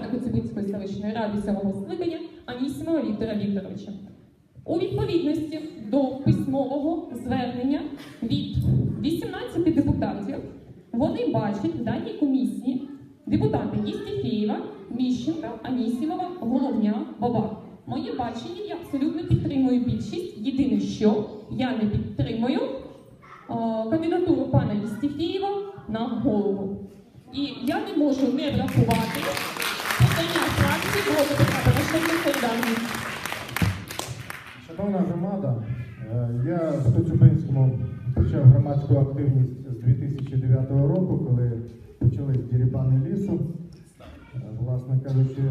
депутата Коцюбинської селищної ради сьомого скликання Анісімова Віктора Вікторовича. У відповідності до письмового звернення від 18 депутатів вони бачать в даній комісії депутати Єстіфєєва, Міщенка, Анісімова, Головня, Бабак. Моє бачення я абсолютно підтримую більшість. Єдине, що я не підтримую е, кандидатуру пана Єстіфєєва на голову. І я не можу не врахувати Шановна громада, е, я в Коцюбинському почав громадську активність з 2009 року, коли почались дірібани лісу. Е, Власне кажучи,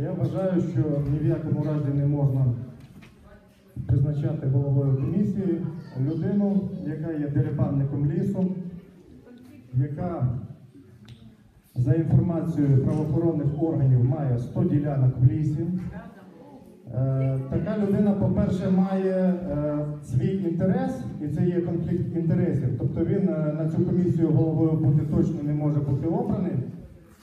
я вважаю, що ні в якому разі не можна призначати головою комісії людину, яка є дерибанником лісу, яка за інформацією правоохоронних органів має 100 ділянок в лісі. Е, Така людина, по-перше, має е, свій інтерес, і це є конфлікт інтересів. Тобто він е, на цю комісію головою бути точно не може бути обраний.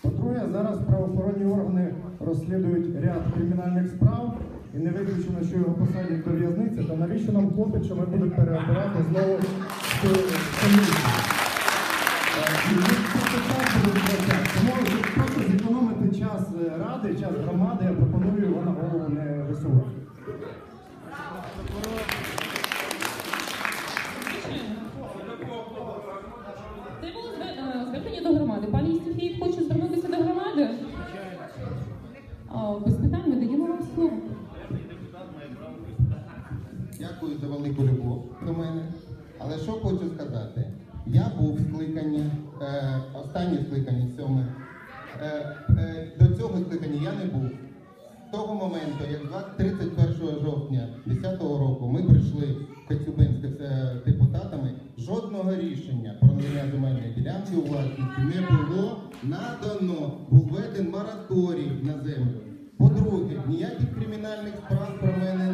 По-друге, зараз правоохоронні органи розслідують ряд кримінальних справ, і не виключено, що його посадять до в'язниці, то навіщо нам хлопець, що ми будемо переобирати знову цю комісію? Е, і ми просто час буде витрачати. Тому щоб просто зекономити час е, ради, час громади, я пропоную його на голову не висувати. Це було е, звернення до громади. Пані Єстіфєєв хоче звернутися до громади. Без питань ми даємо вам слово. Дякую за велику любов до мене. Але що хочу сказати? Я був скликані, е, останнє скликання сьоме. Е, е, до цього скликання я не був. Того моменту, як 31 жовтня 2010 року ми прийшли в з депутатами, жодного рішення про надання земельної ділянки у власності не було надано. Був введений мораторій на землю. По-друге, ніяких кримінальних справ про мене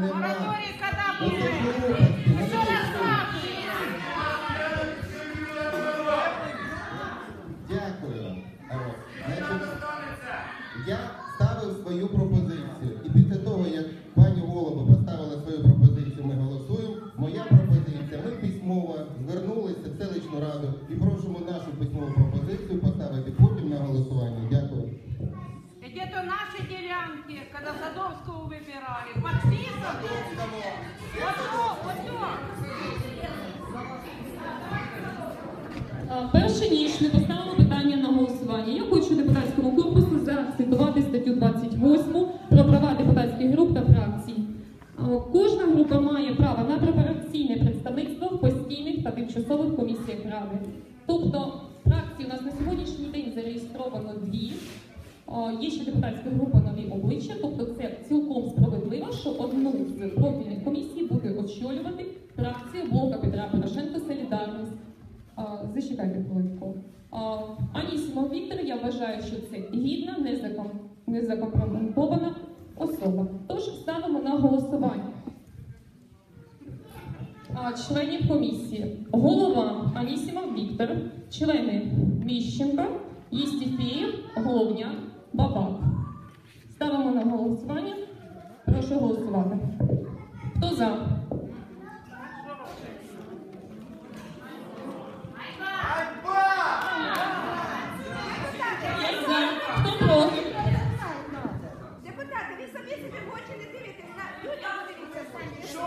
я ставив свою пропозицію. І після того, як пані голова поставила свою пропозицію, ми голосуємо. Моя пропозиція. Ми письмово звернулися в селищну раду і просимо нашу письмову пропозицію поставити потім на голосування. Дякую. Где-то наши делянки, когда Садовского выбирали, подписаны. Вот то, вот то. А, Перше ніж ми поставимо питання на голосування. Я хочу депутатському корпусу зацитувати статтю 28 про права депутатських груп та фракцій. А, Кожна група має право на пропорційне представництво в постійних та тимчасових комісіях ради. Тобто фракцій у нас на сьогоднішній день зареєстровано дві. Є ще депутатська група нові обличчя, тобто це цілком справедливо, що одну з профільних комісій буде очолювати фракція блока Петра Порошенка Солідарність. А, Зачекайте хвилинку. А, Анісімов Віктор, я вважаю, що це гідна, незакомпрометована особа. Тож ставимо на голосування. Членів комісії. Голова Анісімов Віктор, члени Міщенка, Єстіфєєв, Головня, Бабак. Ставимо на голосування. Прошу голосувати. Хто? За. Хто проти? Депутати, ви самі собі в очі не дивитесь, на людям дивіться самі. Що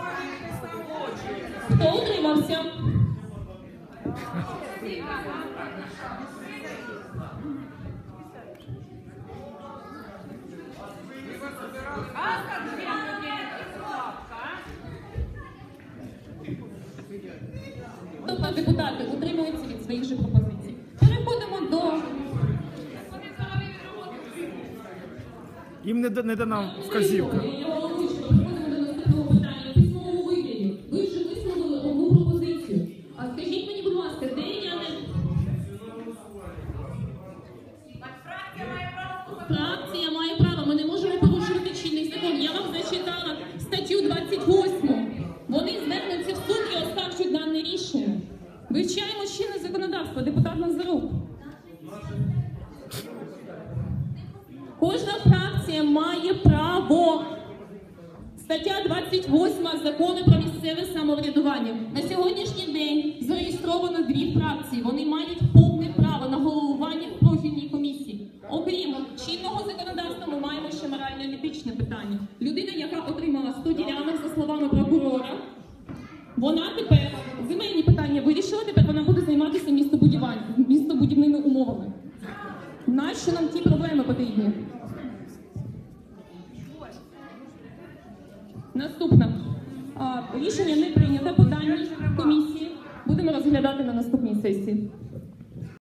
Хто утримався? Тобто депутати утримуються від своїх же пропозицій. Переходимо до Їм не дана вказівка. Кожна фракція має право. Стаття 28 закону про місцеве самоврядування. На сьогоднішній день зареєстровано дві фракції. Вони мають повне право на головування в профільній комісії. Окрім чинного законодавства, ми маємо ще морально-етичне питання. Людина, яка отримала 100 ділянок, за словами прокурора, вона тепер земельні питання вирішила, тепер вона буде займатися містобудівними умовами. Нащо нам ті потрібні? Наступне. Рішення не прийнято питання комісії. Будемо розглядати на наступній сесії.